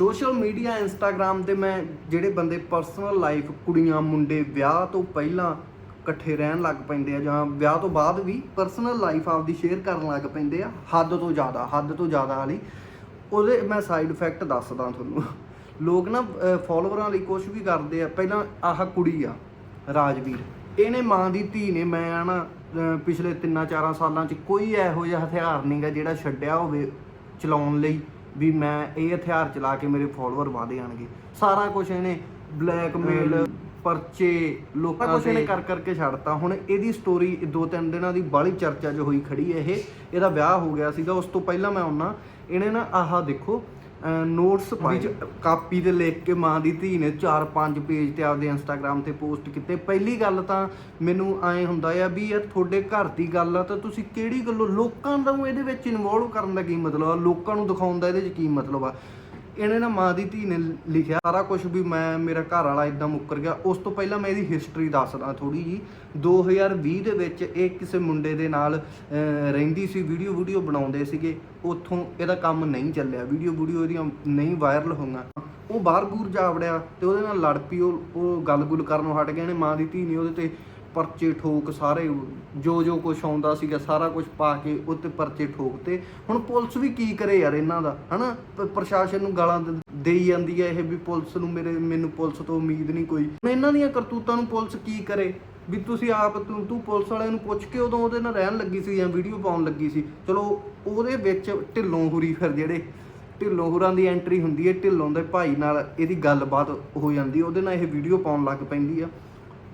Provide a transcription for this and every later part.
Social media Instagram ਤੇ ਮੈਂ ਜਿਹੜੇ ਬੰਦੇ ਪਰਸਨਲ ਲਾਈਫ ਕੁੜੀਆਂ, ਮੁੰਡੇ ਵਿਆਹ ਤੋਂ ਪਹਿਲਾਂ ਇਕੱਠੇ ਰਹਿਣ ਲੱਗ ਪੈਂਦੇ ਆ ਜਾਂ ਵਿਆਹ ਤੋਂ ਬਾਅਦ ਵੀ ਪਰਸਨਲ ਲਾਈਫ ਆਪਦੀ ਸ਼ੇਅਰ ਕਰਨ ਲੱਗ ਪੈਂਦੇ ਆ, ਹੱਦ ਤੋਂ ਜ਼ਿਆਦਾ, ਹੱਦ ਤੋਂ ਜ਼ਿਆਦਾ ਵਾਲੀ। ਉਹਦੇ ਮੈਂ ਸਾਈਡ ਇਫੈਕਟ ਦੱਸਦਾ ਤੁਹਾਨੂੰ। ਲੋਕ ਨਾ ਫੋਲੋਵਰਾਂ ਲਈ ਕੁਝ ਵੀ ਕਰਦੇ ਆ, ਪਹਿਲਾਂ ਆਹ ਕੁੜੀ ਆ, ਰਾਜਵੀਰ। ਇਹਨੇ ਮਾਂ ਦੀ ਧੀ ਨੇ, ਮੈਂ ਆ ਨਾ ਪਿਛਲੇ 3-4 ਸਾਲਾਂ 'ਚ ਕੋਈ ਇਹੋ ਜਿਹਾ ਹਥਿਆਰ ਨਹੀਂਗਾ ਜਿਹੜਾ ਛੱਡਿਆ ਹੋਵੇ ਚਲਾਉਣ ਲਈ। ਵੀ ਮੈਂ ਇਹ ਹਥਿਆਰ ਚਲਾ ਕੇ ਮੇਰੇ ਫਾਲੋਅਰ ਵਧੇ ਜਾਣਗੇ। ਸਾਰਾ ਕੁਝ ਇਹਨੇ ਬਲੈਕਮੇਲ ਪਰਚੇ ਲੋਕਾਂ ਕੁਝ ਇਹਨੇ ਕਰ ਕਰਕੇ ਛੱਡਤਾ। ਹੁਣ ਇਹਦੀ ਸਟੋਰੀ ਦੋ ਤਿੰਨ ਦਿਨਾਂ ਦੀ ਬਾਲੀ ਚਰਚਾ 'ਚ ਹੋਈ ਖੜੀ ਹੈ ਇਹ। ਇਹਦਾ ਵਿਆਹ ਹੋ ਗਿਆ ਸੀਗਾ। ਉਸ ਤੋਂ ਪਹਿਲਾਂ ਮੈਂ ਆਉਣਾ ਇਹਨੇ ਨਾ ਆਹ ਦੇਖੋ ਨੋਟਸ ਪਾਈ ਕਾਪੀ ਤੇ ਲਿਖ ਕੇ ਮਾਂ ਦੀ ਧੀ ਨੇ 4-5 ਪੇਜ ਤੇ ਆਪਦੇ ਇੰਸਟਾਗ੍ਰam ਤੇ ਪੋਸਟ ਕੀਤੇ। ਪਹਿਲੀ ਗੱਲ ਤਾਂ ਮੈਨੂੰ ਐਂ ਹੁੰਦਾ ਆ ਵੀ ਯਾਰ ਤੁਹਾਡੇ ਘਰ ਦੀ ਗੱਲ ਆ ਤਾਂ ਤੁਸੀਂ ਕਿਹੜੀ ਗੱਲੋਂ ਲੋਕਾਂ ਨੂੰ ਇਹਦੇ ਵਿੱਚ ਇਨਵੋਲਵ ਕਰਨ ਦਾ ਕੀ ਮਤਲਬ ਆ? ਲੋਕਾਂ ਨੂੰ ਦਿਖਾਉਣ ਦਾ ਇਹਦੇ 'ਚ ਕੀ ਮਤਲਬ ਆ? ਇਹਨੇ ਨਾ ਮਾਂ ਦੀ ਧੀ ਨੇ ਲਿਖਿਆ ਸਾਰਾ ਕੁਝ ਵੀ ਮੈਂ ਮੇਰਾ ਘਰ ਵਾਲਾ ਇਦਾਂ ਮੁੱਕਰ ਗਿਆ। ਉਸ ਤੋਂ ਪਹਿਲਾਂ ਮੈਂ ਇਹਦੀ ਹਿਸਟਰੀ ਦੱਸਦਾ ਥੋੜੀ ਜੀ 2020 ਦੇ ਵਿੱਚ ਇਹ ਕਿਸੇ ਮੁੰਡੇ ਦੇ ਨਾਲ ਰਹਿੰਦੀ ਸੀ ਵੀਡੀਓ ਵੀਡੀਓ ਬਣਾਉਂਦੇ ਸੀਗੇ। ਉੱਥੋਂ ਇਹਦਾ ਕੰਮ ਨਹੀਂ ਚੱਲਿਆ। ਵੀਡੀਓ ਵੀਡੀਓ ਇਹਦੀਆਂ ਨਹੀਂ ਵਾਇਰਲ ਹੋਈਆਂ। ਉਹ ਬਾਹਰ ਬੂਰ ਜਾ ਵੜਿਆ ਤੇ ਉਹਦੇ ਨਾਲ ਲੜ ਪਈ। ਉਹ ਉਹ ਗੱਲ-ਗੁਲ ਕਰਨੋਂ ਹਟ ਗਏ ਨੇ ਮਾਂ ਦੀ ਧੀ ਨੇ ਉਹਦੇ ਤੇ ਪਰਚੇ ਠੋਕ ਸਾਰੇ ਜੋ ਜੋ ਕੁਝ ਆਉਂਦਾ ਸੀਗਾ, ਸਾਰਾ ਕੁਝ ਪਾ ਕੇ ਉੱਤੇ ਪਰਚੇ ਠੋਕਤੇ। ਹੁਣ ਪੁਲਿਸ ਵੀ ਕੀ ਕਰੇ ਯਾਰ ਇਹਨਾਂ ਦਾ, ਹਨਾ? ਪ- ਪ੍ਰਸ਼ਾਸਨ ਨੂੰ ਗਾਲਾਂ ਦ- ਦੇਈ ਜਾਂਦੀ ਹੈ ਇਹ ਵੀ ਪੁਲਿਸ ਨੂੰ ਮੇਰੇ ਮੈਨੂੰ ਪੁਲਿਸ ਤੋਂ ਉਮੀਦ ਨਹੀਂ ਕੋਈ। ਹੁਣ ਇਹਨਾਂ ਦੀਆਂ ਕਰਤੂਤਾਂ ਨੂੰ ਪੁਲਿਸ ਕੀ ਕਰੇ? ਵੀ ਤੁਸੀਂ ਆਪ ਤੂੰ ਤੂੰ ਪੁਲਿਸ ਵਾਲਿਆਂ ਨੂੰ ਪੁੱਛ ਕੇ ਉਦੋਂ ਉਹਦੇ ਨਾਲ ਰਹਿਣ ਲੱਗੀ ਸੀ ਜਾਂ ਵੀਡੀਓ ਪਾਉਣ ਲੱਗੀ ਸੀ। ਚਲੋ, ਉਹਦੇ ਵਿੱਚ ਢਿੱਲੋਂ ਹੁਰੀ ਫਿਰ ਜਿਹੜੇ ਢਿੱਲੋਂ ਹੁਰਾਂ ਦੀ ਐਂਟਰੀ ਹੁੰਦੀ ਹੈ, ਢਿੱਲੋਂ ਦੇ ਭਾਈ ਨਾਲ ਇਹਦੀ ਗੱਲਬਾਤ ਹੋ ਜਾਂਦੀ, ਉਹਦੇ ਨਾਲ ਇਹ ਵੀਡੀਓ ਪਾਉਣ ਲੱਗ ਪੈਂਦੀ ਆ।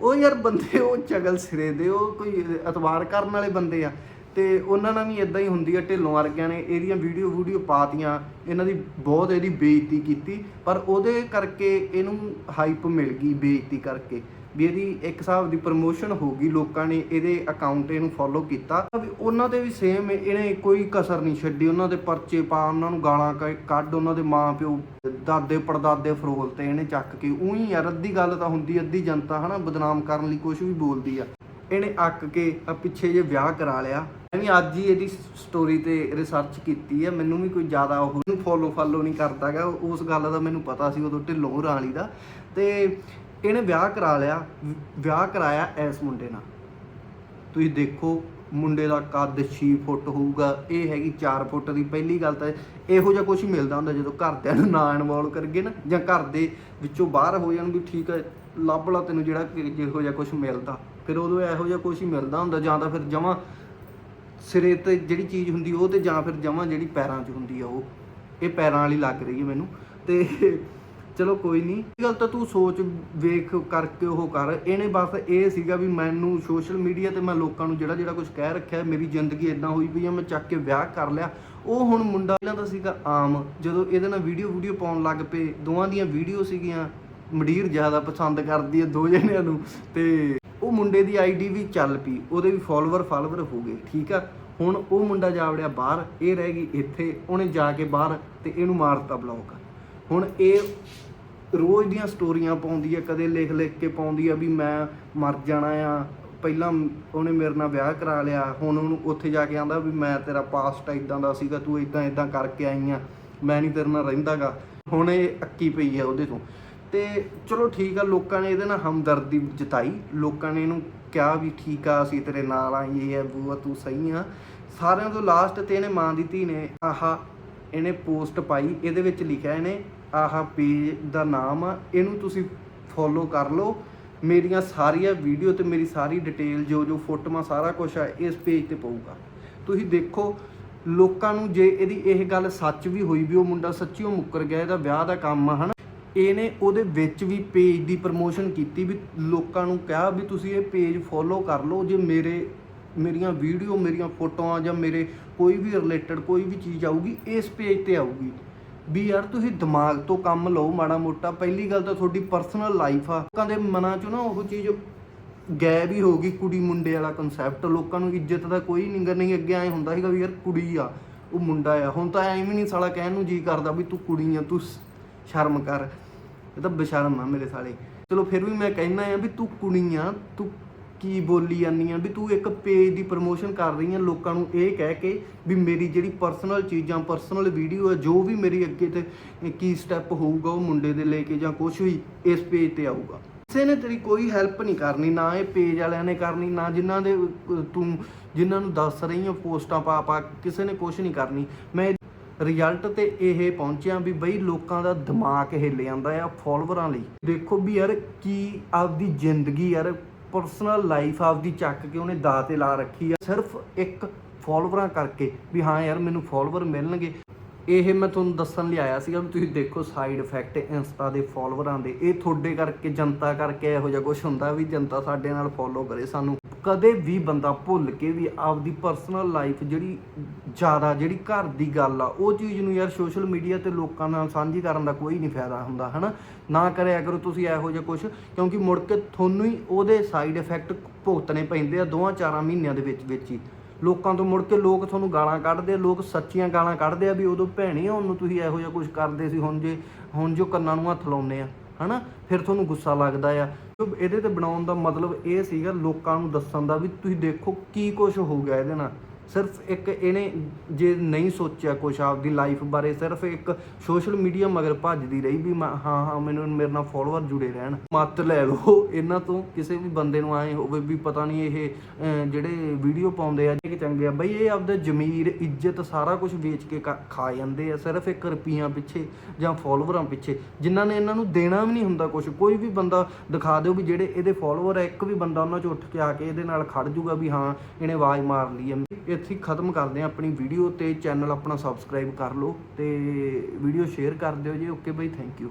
ਉਹ ਯਾਰ ਬੰਦੇ, ਉਹ ਚਗਲ ਸਿਰੇ ਦੇ, ਉਹ ਕੋਈ ਇਤਬਾਰ ਕਰਨ ਵਾਲੇ ਬੰਦੇ ਆ। ਤੇ ਉਹਨਾਂ ਨਾਲ ਵੀ ਇਦਾਂ ਹੀ ਹੁੰਦੀ ਆ, ਢਿੱਲੋਂ ਵਰਗਿਆਂ ਨੇ ਇਹਦੀਆਂ ਵੀਡੀਓ ਵੀਡੀਓ ਪਾਤੀਆਂ, ਇਹਨਾਂ ਦੀ ਬਹੁਤ ਇਹਦੀ ਬੇਇੱਜ਼ਤੀ ਕੀਤੀ, ਪਰ ਉਹਦੇ ਕਰਕੇ ਇਹਨੂੰ ਹਾਈਪ ਮਿਲ ਗਈ ਬੇਇੱਜ਼ਤੀ ਕਰਕੇ। ਵੀ ਇਹਦੀ ਇੱਕ ਹਿਸਾਬ ਦੀ ਪ੍ਰਮੋਸ਼ਨ ਹੋ ਗਈ ਲੋਕਾਂ ਨੇ ਇਹਦੇ ਅਕਾਊਂਟ ਇਹਨੂੰ ਫੋਲੋ ਕੀਤਾ। ਵੀ ਉਹਨਾਂ ਦੇ ਵੀ ਸੇਮ ਇਹਨੇ ਕੋਈ ਕਸਰ ਨਹੀਂ ਛੱਡੀ। ਉਹਨਾਂ ਦੇ ਪਰਚੇ ਪਾ, ਉਹਨਾਂ ਨੂੰ ਗਾਲਾਂ ਕ- ਕੱਢ ਉਹਨਾਂ ਦੇ ਮਾਂ ਪਿਓ ਦਾਦੇ, ਪੜਦਾਦੇ ਫਰੋਲ ਤੇ ਇਹਨੇ ਚੱਕ ਕੇ। ਉਹੀ ਯਾਰ, ਅੱਧੀ ਗੱਲ ਤਾਂ ਹੁੰਦੀ ਅੱਧੀ ਜਨਤਾ ਹਨਾ ਬਦਨਾਮ ਕਰਨ ਲਈ ਕੁਝ ਵੀ ਬੋਲਦੀ ਆ। ਇਹਨੇ ਅੱਕ ਕੇ ਪਿੱਛੇ ਜੇ ਵਿਆਹ ਕਰਾ ਲਿਆ। ਮੈਂ ਵੀ ਅੱਜ ਹੀ ਇਹਦੀ ਸਟੋਰੀ ਤੇ ਰਿਸਰਚ ਕੀਤੀ ਹੈ ਮੈਨੂੰ ਵੀ ਕੋਈ ਜ਼ਿਆਦਾ ਉਹ ਨੂੰ ਫੋਲੋ ਫਾਲੋ ਨਹੀਂ ਕਰਦਾਗਾ ਉਸ ਗੱਲ ਦਾ ਮੈਨੂੰ ਪਤਾ ਸੀ, ਉਦੋਂ ਢਿੱਲੋਂ ਰਾਣੀ ਦਾ। ਤੇ ਇਹਨੇ ਵਿਆਹ ਕਰਾ ਲਿਆ, ਵਿਆਹ ਕਰਾਇਆ ਇਸ ਮੁੰਡੇ ਨਾਲ। ਤੁਸੀਂ ਦੇਖੋ, ਮੁੰਡੇ ਦਾ ਕੱਦ 6 ਫੁੱਟ ਹੋਊਗਾ, ਇਹ ਹੈਗੀ 4 ਫੁੱਟ ਦੀ। ਪਹਿਲੀ ਗੱਲ ਤਾਂ ਇਹੋ ਜਿਹਾ ਕੁਝ ਮਿਲਦਾ ਹੁੰਦਾ ਜਦੋਂ ਘਰਦਿਆਂ ਨੂੰ ਨਾ ਇਨਵੋਲਵ ਕਰਗੇ ਨਾ, ਜਾਂ ਘਰ ਦੇ ਵਿੱਚੋਂ ਬਾਹਰ ਹੋ ਜਾਣ ਵੀ ਠੀਕ ਹੈ ਲੱਭ ਲਾ ਤੈਨੂੰ ਜਿਹੜਾ ਕਿ- ਜਿਹੋ ਜਿਹਾ ਕੁਝ ਮਿਲਦਾ। ਫਿਰ ਉਦੋਂ ਇਹੋ ਜਿਹਾ ਕੁਝ ਹੀ ਮਿਲਦਾ ਹੁੰਦਾ, ਜਾਂ ਤਾਂ ਫਿਰ ਜਮਾਂ ਸਿਰੇ ਤੇ ਜਿਹੜੀ ਚੀਜ਼ ਹੁੰਦੀ ਉਹ ਤੇ ਜਾਂ ਫਿਰ ਜਮਾਂ ਜਿਹੜੀ ਪੈਰਾਂ 'ਚ ਹੁੰਦੀ ਆ ਉਹ। ਇਹ ਪੈਰਾਂ ਵਾਲੀ ਲੱਗ ਰਹੀ ਹੈ ਮੈਨੂੰ। ਤੇ ਚਲੋ ਕੋਈ ਨਹੀਂ। ਇਹ ਗੱਲ ਤਾਂ ਤੂੰ ਸੋਚ, ਵੇਖ ਕਰਕੇ ਉਹ ਕਰ। ਇਹਨੇ ਬਸ ਇਹ ਸੀਗਾ ਵੀ ਮੈਨੂੰ ਸੋਸ਼ਲ ਮੀਡੀਆ ਤੇ ਮੈਂ ਲੋਕਾਂ ਨੂੰ ਜਿਹੜਾ ਜਿਹੜਾ ਕੁਝ ਕਹਿ ਰੱਖਿਆ, ਮੇਰੀ ਜ਼ਿੰਦਗੀ ਇਦਾਂ ਹੋਈ ਪਈ ਆ, ਮੈਂ ਚੱਕ ਕੇ ਵਿਆਹ ਕਰ ਲਿਆ। ਉਹ ਹੁਣ ਮੁੰਡਾ ਇਹਨਾਂ ਦਾ ਸੀਗਾ ਆਮ। ਜਦੋਂ ਇਹਦੇ ਨਾਲ ਵੀਡੀਓ ਵੀਡੀਓ ਪਾਉਣ ਲੱਗ ਪਏ, ਦੋਵਾਂ ਦੀਆਂ ਵੀਡੀਓ ਸੀਗੀਆਂ। ਮਡੀਰ ਜ਼ਿਆਦਾ ਪਸੰਦ ਕਰਦੀ ਹੈ ਦੋ ਜਣਿਆਂ ਨੂੰ। ਤੇ ਉਹ ਮੁੰਡੇ ਦੀ ਆਈਡੀ ਵੀ ਚੱਲ ਪਈ, ਉਹਦੇ ਵੀ ਫਾਲੋਅਰ ਫਾਲੋਅਰ ਹੋ ਗਏ, ਠੀਕ ਆ? ਹੁਣ ਉਹ ਮੁੰਡਾ ਜਾ ਵੜਿਆ ਬਾਹਰ, ਇਹ ਰਹਿ ਗਈ ਇੱਥੇ, ਉਹਨੇ ਜਾ ਕੇ ਬਾਹਰ ਤੇ ਇਹਨੂੰ ਮਾਰਤਾ ਬਲੌਕ ਹੁਣ ਇਹ ਰੋਜ਼ ਦੀਆਂ ਸਟੋਰੀਆਂ ਪਾਉਂਦੀ ਆ, ਕਦੇ ਲਿਖ ਲਿਖ ਕੇ ਪਾਉਂਦੀ ਆ ਵੀ ਮੈਂ ਮਰ ਜਾਣਾ ਆ। ਪਹਿਲਾਂ ਉਹਨੇ ਮੇਰੇ ਨਾਲ ਵਿਆਹ ਕਰਾ ਲਿਆ, ਹੁਣ ਉਹਨੂੰ ਉੱਥੇ ਜਾ ਕੇ ਆਂਦਾ ਵੀ ਮੈਂ ਤੇਰਾ ਪਾਸਟ ਇਦਾਂ ਦਾ ਸੀਗਾ, ਤੂੰ ਇਦਾਂ ਇਦਾਂ ਕਰਕੇ ਆਈ ਆ, ਮੈਂ ਨਹੀਂ ਤੇਰੇ ਨਾਲ ਰਹਿੰਦਾਗਾ। ਹੁਣ ਇਹ ਅੱਕੀ ਪਈ ਆ ਉਹਦੇ ਤੋਂ। ਤੇ ਚਲੋ ਠੀਕ ਆ, ਲੋਕਾਂ ਨੇ ਇਹਦੇ ਨਾਲ ਹਮਦਰਦੀ ਜਤਾਈ, ਲੋਕਾਂ ਨੇ ਇਹਨੂੰ ਕਿਹਾ ਵੀ ਠੀਕ ਆ, ਅਸੀਂ ਤੇਰੇ ਨਾਲ ਆ, ਇਹ ਹੈ ਬੂਆ ਤੂੰ ਸਹੀ ਆ। ਸਾਰਿਆਂ ਤੋਂ ਲਾਸਟ ਤੇ ਇਹਨੇ ਮਾਂ ਦੀ ਧੀ ਨੇ ਆਹਾ, ਇਹਨੇ ਪੋਸਟ ਪਾਈ, ਇਹਦੇ ਵਿੱਚ ਲਿਖਿਆ ਇਹਨੇ ਆਹ ਪੇਜ ਦਾ ਨਾਮ ਆ ਇਹਨੂੰ ਤੁਸੀਂ ਫੋਲੋ ਕਰ ਲਓ। ਮੇਰੀਆਂ ਸਾਰੀਆਂ ਵੀਡੀਓ ਤੇ ਮੇਰੀ ਸਾਰੀ ਡਿਟੇਲ ਜੋ ਜੋ ਫੋਟੋਆਂ, ਸਾਰਾ ਕੁਝ ਆ, ਇਸ ਪੇਜ ਤੇ ਪਊਗਾ। ਤੁਸੀਂ ਦੇਖੋ, ਲੋਕਾਂ ਨੂੰ ਜੇ ਇਹਦੀ ਇਹ ਗੱਲ ਸੱਚ ਵੀ ਹੋਈ ਵੀ ਉਹ ਮੁੰਡਾ ਸੱਚੀਓ ਮੁੱਕਰ ਗਿਆ, ਇਹਦਾ ਵਿਆਹ ਦਾ ਕੰਮ ਆ, ਹਨਾ? ਇਹਨੇ ਉਹਦੇ ਵਿੱਚ ਵੀ ਪੇਜ ਦੀ ਪ੍ਰਮੋਸ਼ਨ ਕੀਤੀ ਵੀ ਲੋਕਾਂ ਨੂੰ ਕਿਹਾ ਵੀ ਤੁਸੀਂ ਇਹ ਪੇਜ ਫੋਲੋ ਕਰ ਲਓ, ਜੇ ਮੇਰੇ, ਮੇਰੀਆਂ ਵੀਡੀਓ ਮੇਰੀਆਂ ਫੋਟੋਆਂ ਜਾਂ ਮੇਰੇ ਕੋਈ ਵੀ ਰਿਲੇਟਡ ਕੋਈ ਵੀ ਚੀਜ਼ ਆਊਗੀ, ਇਸ ਪੇਜ ਤੇ ਆਊਗੀ। ਵੀ ਯਾਰ ਤੁਸੀਂ ਦਿਮਾਗ ਤੋਂ ਕੰਮ ਲਓ ਮਾੜਾ ਮੋਟਾ। ਪਹਿਲੀ ਗੱਲ ਤਾਂ ਤੁਹਾਡੀ ਪਰਸਨਲ ਲਾਈਫ ਆ। ਲੋਕਾਂ ਦੇ ਮਨਾਂ 'ਚ ਨਾ ਉਹ ਚੀਜ਼ ਗਾਇਬ ਹੀ ਹੋ ਗਈ ਕੁੜੀ ਮੁੰਡੇ ਵਾਲਾ ਕਨਸੈਪਟ ਲੋਕਾਂ ਨੂੰ ਇੱਜ਼ਤ ਦਾ ਕੋਈ ਨਹੀਂ ਨਹੀਂ, ਅੱਗੇ ਐ ਹੁੰਦਾ ਸੀਗਾ ਵੀ ਯਾਰ ਕੁੜੀ ਆ, ਉਹ ਮੁੰਡਾ ਆ। ਹੁਣ ਤਾਂ ਐਵੇਂ ਨਹੀਂ ਸਾਲਾ ਕਹਿਣ ਨੂੰ ਜੀ ਕਰਦਾ ਵੀ ਤੂੰ ਕੁੜੀ ਆ, ਤੂੰ ਸ਼ਰਮ ਕਰ। ਇਹ ਤਾਂ ਬੇਸ਼ਰਮ ਆ ਮੇਰੇ ਸਾਲੇ। ਚਲੋ ਫਿਰ ਵੀ ਮੈਂ ਕਹਿਣਾ ਆ ਵੀ ਤੂੰ ਕੁੜੀ ਆ, ਤੂੰ ਕੀ ਬੋਲੀ ਜਾਂਦੀ ਆ? ਵੀ ਤੂੰ ਇੱਕ ਪੇਜ ਦੀ ਪ੍ਰਮੋਸ਼ਨ ਕਰ ਰਹੀ ਆ ਲੋਕਾਂ ਨੂੰ ਇਹ ਕਹਿ ਕੇ ਵੀ ਮੇਰੀ ਜਿਹੜੀ ਪਰਸਨਲ ਚੀਜ਼ਾਂ ਪਰਸਨਲ ਵੀਡੀਓ ਆ ਜੋ ਵੀ ਮੇਰੀ ਅੱਗੇ ਤੇ ਕੀ ਸਟੈਪ ਹੋਊਗਾ ਉਹ ਮੁੰਡੇ ਦੇ ਲੈ ਕੇ ਜਾਂ ਕੁਝ ਵੀ ਇਸ ਪੇਜ ਤੇ ਆਊਗਾ। ਕਿਸੇ ਨੇ ਤੇਰੀ ਕੋਈ ਹੈਲਪ ਨਹੀਂ ਕਰਨੀ ਨਾ ਇਹ ਪੇਜ ਵਾਲਿਆਂ ਨੇ ਕਰਨੀ ਨਾ ਜਿਨ੍ਹਾਂ ਦੇ ਤੂੰ ਜਿਨ੍ਹਾਂ ਨੂੰ ਦੱਸ ਰਹੀ ਆ ਪੋਸਟਾਂ ਪਾ ਪਾ ਕੇ, ਕਿਸੇ ਨੇ ਕੁਝ ਨਹੀਂ ਕਰਨੀ। ਮੈਂ ਰਿਜ਼ਲਟ ਤੇ ਇਹ ਪਹੁੰਚਿਆ ਵੀ ਬਈ ਲੋਕਾਂ ਦਾ ਦਿਮਾਗ ਹਿੱਲ ਜਾਂਦਾ ਆ ਫੋਲੋਵਰਾਂ ਲਈ। ਦੇਖੋ ਵੀ ਯਾਰ ਕੀ ਆਪਦੀ ਜ਼ਿੰਦਗੀ ਯਾਰ ਪਰਸਨਲ ਲਾਈਫ ਆਪਦੀ ਚੱਕ ਕੇ ਉਹਨੇ ਦਾਅ ਤੇ ਲਾ ਰੱਖੀ ਆ। ਸਿਰਫ ਇੱਕ ਫੋਲੋਵਰਾਂ ਕਰਕੇ ਵੀ ਹਾਂ ਯਾਰ ਮੈਨੂੰ ਫੋਲੋਵਰ ਮਿਲਣਗੇ। ਇਹ ਮੈਂ ਤੁਹਾਨੂੰ ਦੱਸਣ ਲਈ ਆਇਆ ਸੀਗਾ ਵੀ ਤੁਸੀਂ ਦੇਖੋ ਸਾਈਡ ਇਫੈਕਟ ਇੰਸਟਾ ਦੇ ਫੋਲੋਵਰਾਂ ਦੇ। ਇਹ ਤੁਹਾਡੇ ਕਰਕੇ, ਜਨਤਾ ਕਰਕੇ ਇਹੋ ਜਿਹਾ ਕੁਝ ਹੁੰਦਾ ਵੀ ਜਨਤਾ ਸਾਡੇ ਨਾਲ ਫੋਲੋ ਕਰੇ ਸਾਨੂੰ। ਕਦੇ ਵੀ ਬੰਦਾ ਭੁੱਲ ਕੇ ਵੀ ਆਪਦੀ ਪਰਸਨਲ ਲਾਈਫ ਜਿਹੜੀ ਜ਼ਿਆਦਾ, ਜਿਹੜੀ ਘਰ ਦੀ ਗੱਲ ਆ, ਉਹ ਚੀਜ਼ ਨੂੰ ਯਾਰ ਸੋਸ਼ਲ ਮੀਡੀਆ ਤੇ ਲੋਕਾਂ ਨਾਲ ਸਾਂਝੀ ਕਰਨ ਦਾ ਕੋਈ ਨਹੀਂ ਫਾਇਦਾ ਹੁੰਦਾ, ਹਨਾ? ਨਾ ਕਰਿਆ ਕਰੋ ਤੁਸੀਂ ਇਹੋ ਜਿਹਾ ਕੁਝ ਕਿਉਂਕਿ ਮੁੜ ਕੇ ਤੁਹਾਨੂੰ ਹੀ ਉਹਦੇ ਸਾਈਡ ਇਫੈਕਟ ਭੁਗਤਣੇ ਪੈਂਦੇ ਆ ਦੋਵਾਂ ਚਾਰਾਂ ਮਹੀਨਿਆਂ ਦੇ ਵਿੱਚ ਵਿੱਚ ਹੀ। ਲੋਕਾਂ ਤੋਂ ਮੁੜ ਕੇ ਲੋਕ ਤੁਹਾਨੂੰ ਗਾਲਾਂ ਕੱਢਦੇ ਆ, ਲੋਕ ਸੱਚੀਆਂ ਗਾਲਾਂ ਕੱਢਦੇ ਆ ਵੀ ਉਦੋਂ ਭੈਣੀ ਭੈਣੇ ਉਹਨੂੰ ਤੁਸੀਂ ਇਹੋ ਜਿਹਾ ਕੁਝ ਕਰਦੇ ਸੀ, ਹੁਣ ਜੇ, ਹੁਣ ਜੋ ਕੰਨਾਂ ਨੂੰ ਹੱਥ ਲਾਉਂਦੇ ਆ, ਹਨਾ? ਫਿਰ ਤੁਹਾਨੂੰ ਗੁੱਸਾ ਲੱਗਦਾ ਆ। ਇਹਦੇ ਤੇ ਬਣਾਉਣ ਦਾ ਮਤਲਬ ਇਹ ਸੀਗਾ ਲੋਕਾਂ ਨੂੰ ਦੱਸਣ ਦਾ ਵੀ ਤੁਸੀਂ ਦੇਖੋ ਕੀ ਕੁਝ ਹੋ ਗਿਆ ਇਹਦੇ ਨਾਲ। ਸਿਰਫ ਇੱਕ ਇਹਨੇ ਜੇ ਨਹੀਂ ਸੋਚਿਆ ਕੁਛ ਆਪਦੀ ਲਾਈਫ ਬਾਰੇ, ਸਿਰਫ ਇੱਕ ਸੋਸ਼ਲ ਮੀਡੀਆ ਮਗਰ ਭੱਜਦੀ ਰਹੀ ਵੀ ਮੈਂ- ਹਾਂ ਹਾਂ, ਮੈਨੂੰ ਮੇਰੇ ਨਾਲ ਫੋਲੋਅਰ ਜੁੜੇ ਰਹਿਣ। ਮਤ ਲੈ ਲਓ, ਇਹਨਾਂ ਤੋਂ ਕਿਸੇ ਵੀ ਬੰਦੇ ਨੂੰ ਆਏ ਹੋਵੇ ਵੀ ਪਤਾ ਨਹੀਂ ਇਹ ਜਿਹੜੇ ਵੀਡੀਓ ਪਾਉਂਦੇ ਆ ਕਿ ਚੰਗੇ ਆ। ਬਈ ਇਹ ਆਪਦਾ ਜ਼ਮੀਰ, ਇੱਜ਼ਤ ਸਾਰਾ ਕੁਝ ਵੇਚ ਕੇ ਖਾ- ਜਾਂਦੇ ਆ, ਸਿਰਫ ਇੱਕ ਰੁਪਈਆਂ ਪਿੱਛੇ ਜਾਂ ਫੋਲੋਵਰਾਂ ਪਿੱਛੇ। ਜਿਨ੍ਹਾਂ ਨੇ ਇਹਨਾਂ ਨੂੰ ਦੇਣਾ ਵੀ ਨਹੀਂ ਹੁੰਦਾ ਕੁਝ ਕੋਈ ਵੀ ਬੰਦਾ ਦਿਖਾ ਦਿਓ ਵੀ ਜਿਹੜੇ ਇਹਦੇ ਫੋਲੋਅਰ ਆ, ਇੱਕ ਵੀ ਬੰਦਾ ਉਹਨਾਂ 'ਚ ਉੱਠ ਕੇ ਆ ਕੇ ਇਹਦੇ ਨਾਲ ਖੜ ਜੂਗਾ ਵੀ ਹਾਂ, ਇਹਨੇ ਆਵਾਜ਼ ਮਾਰ ਲਈ ਹੈ ਇੱਥੇ ਖਤਮ ਕਰਦੇ ਆ ਆਪਣੀ ਵੀਡੀਓ ਤੇ ਚੈਨਲ ਆਪਣਾ ਸਬਸਕ੍ਰਾਈਬ ਕਰ ਲਓ ਤੇ ਵੀਡੀਓ ਸ਼ੇਅਰ ਕਰ ਦਿਓ ਜੀ। Okay by thank you